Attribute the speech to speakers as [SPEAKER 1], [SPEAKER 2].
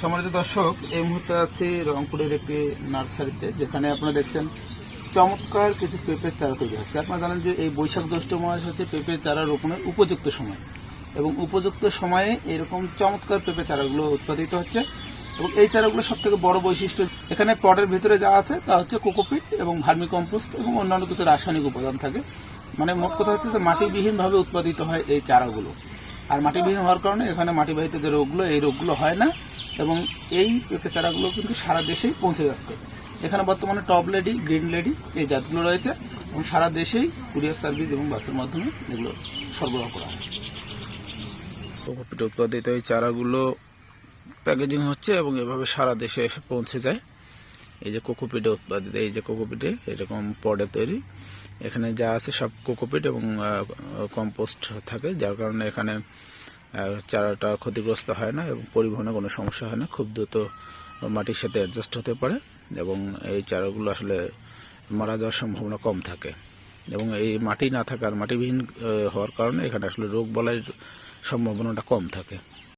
[SPEAKER 1] সম্মানিত দর্শক, এই মুহূর্তে আছি রংপুরের একটি নার্সারিতে, যেখানে আপনারা দেখছেন চমৎকার কিছু পেঁপের চারা তৈরি হচ্ছে। আপনারা জানেন যে এই বৈশাখ জ্যৈষ্ঠ মাস হচ্ছে পেঁপের চারা রোপণের উপযুক্ত সময় এবং উপযুক্ত সময়ে এরকম চমৎকার পেঁপে চারাগুলো উৎপাদিত হচ্ছে এবং এই চারাগুলো সব থেকে বড় বৈশিষ্ট্য এখানে পটের ভিতরে যা আছে তা হচ্ছে কোকোপিট এবং ভার্মি কম্পোস্ট এবং অন্যান্য কিছু রাসায়নিক উপাদান থাকে। মানে মোট কথা হচ্ছে যে মাটিবিহীনভাবে উৎপাদিত হয় এই চারাগুলো। আর মাটিবিহীন হওয়ার কারণে এখানে মাটিবাহিত যে রোগগুলো, এই রোগগুলো হয় না। এবং এই পেঁপে চারাগুলো কিন্তু সারা দেশেই পৌঁছে যাচ্ছে। এখানে বর্তমানে টপ লেডি গ্রিন লেডি এই জাতগুলো রয়েছে। এবং সারা দেশেই কুরিয়ার সার্ভিস এবং বাসের মাধ্যমে এগুলো সরবরাহ করা হয়। উৎপাদিত এই চারাগুলো প্যাকেজিং হচ্ছে এবং এভাবে সারা দেশে পৌঁছে যায়। এই যে কোকোপিটে উৎপাদিত, এই যে কোকোপিটে এরকম পডে তৈরি। এখানে যা আছে সব কোকোপিট এবং কম্পোস্ট থাকে, যার কারণে এখানে চারাটা ক্ষতিগ্রস্ত হয় না এবং পরিবহনে কোনো সমস্যা হয় না। খুব দ্রুত মাটির সাথে অ্যাডজাস্ট হতে পারে এবং এই চারাগুলো আসলে মারা যাওয়ার সম্ভাবনা কম থাকে। এবং এই মাটি না থাকার, মাটিবিহীন হওয়ার কারণে এখানে আসলে রোগ বলার সম্ভাবনাটা কম থাকে।